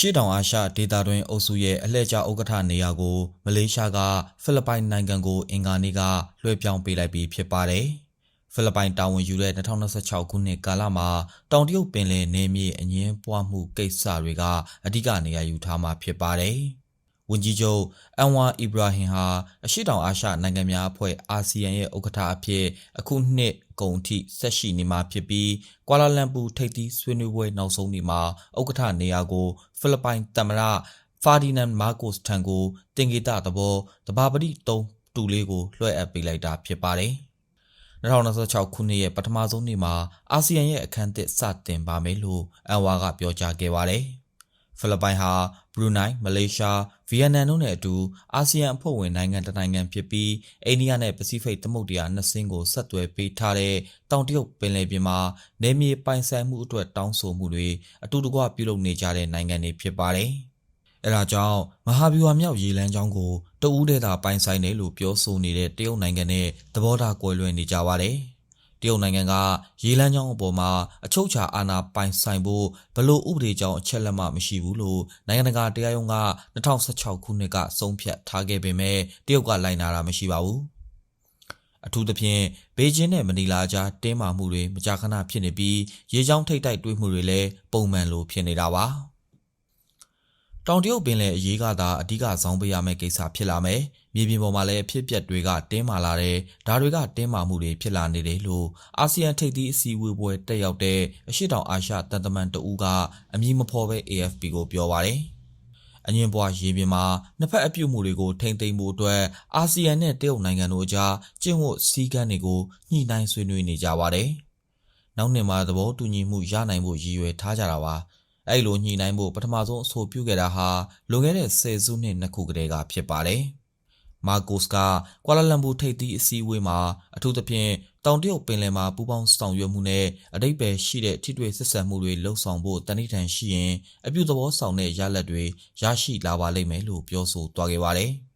ရှိတောင်အာရှဒေသတွင်းအုပ်စုရဲ့အလှည့်ကျဥက္ကဋ္ဌနေရာကိုမလေးရှားကဖိလစ်ပိုင်နိုင်ငံကိုအင်ကာနေ့ကလွှဲပြောင်းပေးလိုက်ပြီးဖြစ်ပါတယ်။ဖိလစ်ပိုင်တာဝန်ယူတဲ့2026ခုနှစ်ကာလမှာတောင်တရုတ်ပင်လယ်နေမြေအငင်းပွားမှုကိစ္စတွေကအဓိကနေရာယူထားမှာဖြစ်ပါတယ်။ဝန်ကြီးချုပ်အန်ဝါအီဘရာဟင်ဟာအရှိတောင်အာရှနိုင်ငံများအဖွဲ့အာဆီယံရဲ့ဥက္ကဋ္ဌအဖြစ်အခုနှစ် ကုန်ထိဆက်ရှိနေမှာဖြစ်ပြီးကွာလာလမ်ပူထိပ်သီးဆွေးနွေးပွဲနောက်ဆုံးနေ့မှာဥက္ကဋ္ဌနေရာကိုဖိလစ်ပိုင်သမ္မတဖာဒီနန်မာကိုစ်ထံကိုတင်ဂီတသဘောတဘာပတိတုံးတူလေးကိုလွှဲအပ်ပေးလိုက်တာဖြစ်ပါတယ်2026ခုနှစ်ရဲ့ပထမဆုံးနေ့မှာအာဆီယံရဲ့အခမ်းအသစ်စတင်ပါမယ်လို့အန်ဝါကပြောကြားခဲ့ပါတယ်။ ဖိလစ်ပိုင်ဟာဘရူနိုင်းမလေးရှားဗီယက်နမ်တို့နဲ့အတူအာဆီယံအဖွဲ့ဝင်နိုင်ငံတစ်နိုင်ငံဖြစ်ပြီးအိန္ဒိယနဲ့ပစိဖိတ်သမုဒ္ဒရာနှစ်စင်းကိုဆက်သွယ်ပေးထားတဲ့တောင်တရုတ်ပင်လယ်ပြင်မှာနေမြေပိုင်ဆိုင်မှုအတွက်တောင်းဆိုမှုတွေအတူတကွပြုလုပ်နေကြတဲ့နိုင်ငံတွေဖြစ်ပါတယ်။အဲဒါကြောင့်မဟာဗျူဟာမြောက်ရေလမ်းကြောင်းကိုတဦးတည်းသာပိုင်ဆိုင်တယ်လို့ပြောဆိုနေတဲ့တရုတ်နိုင်ငံနဲ့သဘောထားကွဲလွဲနေကြပါတယ်။ တရုတ်နိုင်ငံကရေလမ်းကြောင်းအပေါ်မှာအချုပ်ချာအာဏာပိုင်ဆိုင်ဖို့ဘလို့ဥပဒေကြောင်းအချက်လက်မှမရှိဘူးလို့နိုင်ငံတကာတရားရုံးက2016ခုနှစ်ကဆုံးဖြတ်ထားခဲ့ပေမဲ့တရုတ်ကလိုက်နာတာမရှိပါဘူးအထူးသဖြင့်ဘေကျင်းနဲ့မနီလာကြားတင်းမာမှုတွေမကြာခဏဖြစ်နေပြီးရေကြောင်းထိတ်တိုက်တွေးမှုတွေလည်းပုံမှန်လိုဖြစ်နေတာပါ တောင်တရုတ်ပင်လယ်အရေးကသာအဓိကဇောင်းပေးရမယ့်ကိစ္စဖြစ်လာမယ်။မြေပြင်ပေါ်မှာလည်းအဖြစ်အပျက်တွေကတင်းမာလာတယ်။ဒါတွေကတင်းမာမှုတွေဖြစ်လာနေတယ်လို့အာဆီယံထိပ်သီးအစည်းအဝေးပွဲတက်ရောက်တဲ့အရှိတောင်အာရှတန်တမန်တဦးကအမည်မဖော်ပဲ AFP ကိုပြောပါတယ်။အငင်းပွားရေပြင်မှာနှစ်ဖက်အပြုတ်မှုတွေကိုထိမ့်သိမ်းမှုအတွက်အာဆီယံနဲ့တရုတ်နိုင်ငံတို့အကြားကျင့်ဝတ်စည်းကမ်းတွေကိုညှိနှိုင်းဆွေးနွေးနေကြပါတယ်။နောက်နှစ်မှာသဘောတူညီမှုရနိုင်ဖို့ရည်ရွယ်ထားကြတာပါ။ အဲ့လိုညှိနှိုင်းဖို့ပထမဆုံးအဆိုပြုခဲ့တာဟာလွန်ခဲ့တဲ့ဆယ်စုနှစ်နှစ်ခုကတည်းကဖြစ်ပါတယ်။မာကိုစ်ကကွာလာလမ်ပူထိပ်သီးအစည်းအဝေးမှာအထူးသဖြင့်တောင်တရုတ်ပင်လယ်မှာပူးပေါင်းဆောင်ရွက်မှုနဲ့အတိတ်ပဲရှိတဲ့ထိတွေ့ဆက်ဆံမှုတွေလှုပ်ဆောင်ဖို့တဏိဌာန်ရှိရင်အပြုသဘောဆောင်တဲ့ရလဒ်တွေရရှိလာပါလိမ့်မယ်လို့ပြောဆိုသွားခဲ့ပါတယ်။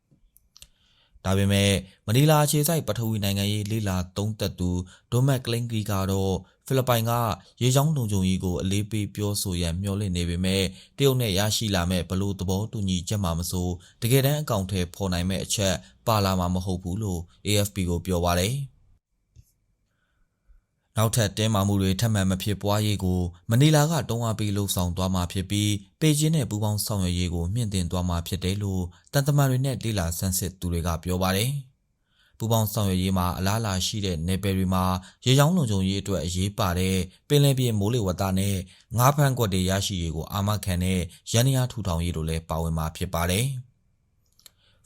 ဒါပေမဲ့မနီလာအခြေစိုက်ပထဝီနိုင်ငံရေးလေးလာသုံးသက်သူဒိုမက်ကလင်ကီကတော့ဖိလစ်ပိုင်ကရေချောင်းလုံခြုံရေးကိုအလေးပေးပြောဆိုရန်မျှော်လင့်နေပေမဲ့တရုတ်နဲ့ရရှိလာမဲ့ဘလို့သဘောတူညီချက်မှမဆိုတကယ်တမ်းအကောင့်ထဲပေါ်နိုင်မဲ့အချက်ပါလာမှာမဟုတ်ဘူးလို့ AFP ကိုပြောပါတယ် နောက်ထပ်တင်းမာမှုတွေထပ်မံမဖြစ်ပွားရေးကိုမနီလာကတုံးအားပေးလှုံ့ဆော်သွားမှာဖြစ်ပြီးပေကျင်းနဲ့ပူးပေါင်းဆောင်ရွက်ရေးကိုမြင့်တင်သွားမှာဖြစ်တယ်လို့တန်တမန်တွေနဲ့လေလာဆန်းစစ်သူတွေကပြောပါတယ်။ပူပေါင်းဆောင်ရွက်ရေးမှာအလားအလာရှိတဲ့နယ်ပယ်တွေမှာရေချောင်းလုံခြုံရေးအတွက်အရေးပါတဲ့ပင်လယ်ပြင်မိုးလေဝသနဲ့ငါးဖမ်းကွက်တွေရရှိရေးကိုအာမခံတဲ့ရန်ရာထူထောင်ရေးတို့လည်းပါဝင်မှာဖြစ်ပါတယ်။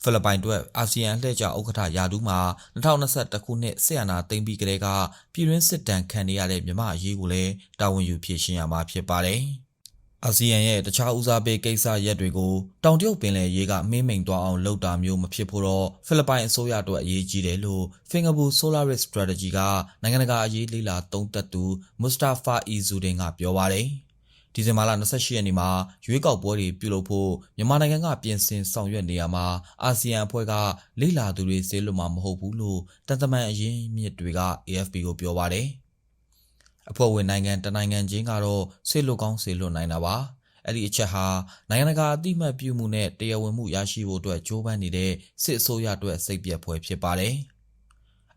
ဖိလစ်ပိုင်တို့အာဆီယံလှည့်ကျဥက္ကဋ္ဌယာဒူးမှာ2021ခုနှစ်ဆီယနာသိမ်းပြီးကတည်းကပြည်တွင်းစစ်တမ်းခံနေရတဲ့မြမအရေးကိုလည်းတာဝန်ယူဖြည့်ရှင်းရမှာဖြစ်ပါတယ်။အာဆီယံရဲ့တခြားဦးစားပေးကိစ္စရပ်တွေကိုတောင်တရုတ်ပင်လယ်ရေးကမင်းမိန်သွားအောင်လုပ်တာမျိုးမဖြစ်ဖို့တော့ဖိလစ်ပိုင်အစိုးရအတွက်အရေးကြီးတယ်လို့ Fingerboard Solaris Strategy ကနိုင်ငံတကာအရေးလေ့လာသုံးသပ်သူ Mustafa Izzuddin ကပြောပါတယ်။ ဒီဇင်ဘာလ28ရက်နေ့မှာရွေးကောက်ပွဲတွေပြုလုပ်ဖို့မြန်မာနိုင်ငံကပြင်ဆင်ဆောင်ရွက်နေရမှာအာဆီယံအဖွဲ့ကလေ့လာသူတွေစေလွှတ်မှာမဟုတ်ဘူးလို့တန်တမန်အရင်းမြစ်တွေက AFP ကိုပြောပါတယ်။အဖွဲ့ဝင်နိုင်ငံတနိုင်ငံချင်းကတော့ဆေလွတ်ကောင်းဆေလွတ်နိုင်တာပါအဲ့ဒီအချက်ဟာနိုင်ငံတကာအသိမှတ်ပြုမှုနဲ့တရားဝင်မှုရရှိဖို့အတွက်ကြိုးပမ်းနေတဲ့စစ်အစိုးရအတွက်စိတ်ပြက်ဖွယ်ဖြစ်ပါတယ်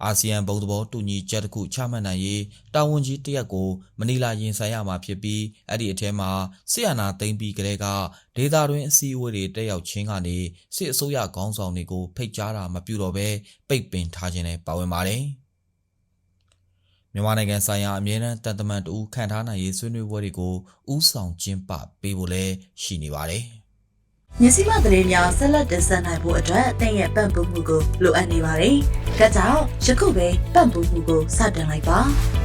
အာဆီယံဘုံသဘောတူညီချက်တစ်ခုချမှတ်နိုင်ရေးတာဝန်ကြီးတရက်ကိုမနီလာရင်ဆိုင်ရမှာဖြစ်ပြီးအဲ့ဒီအထဲမှာဆီယနာသိမ့်ပြီးကလေးကဒေတာတွင်အစည်းအဝေးတွေတက်ရောက်ခြင်းကနေစစ်အစိုးရခေါင်းဆောင်တွေကိုဖိတ်ကြားတာမပြုတော့ဘဲပိတ်ပင်ထားခြင်းနဲ့ပါဝင်ပါတယ်။မြန်မာနိုင်ငံဆိုင်ရာအမြဲတမ်းတန်တမန်တူခန့်ထားနိုင်ရေးဆွေးနွေးပွဲတွေကိုဥဆောင်ကျင်းပပေးဖို့လည်းရှိနေပါတယ်။မြစည်းမသတင်းများဆက်လက်တင်ဆက်နိုင်ဖို့အတွက်အသင်ရဲ့ပံ့ပိုးမှုကိုလိုအပ်နေပါတယ်။ ဒါကြောင့်ယခုပဲပံ့ပိုးမှုကိုစတင်လိုက်ပါ။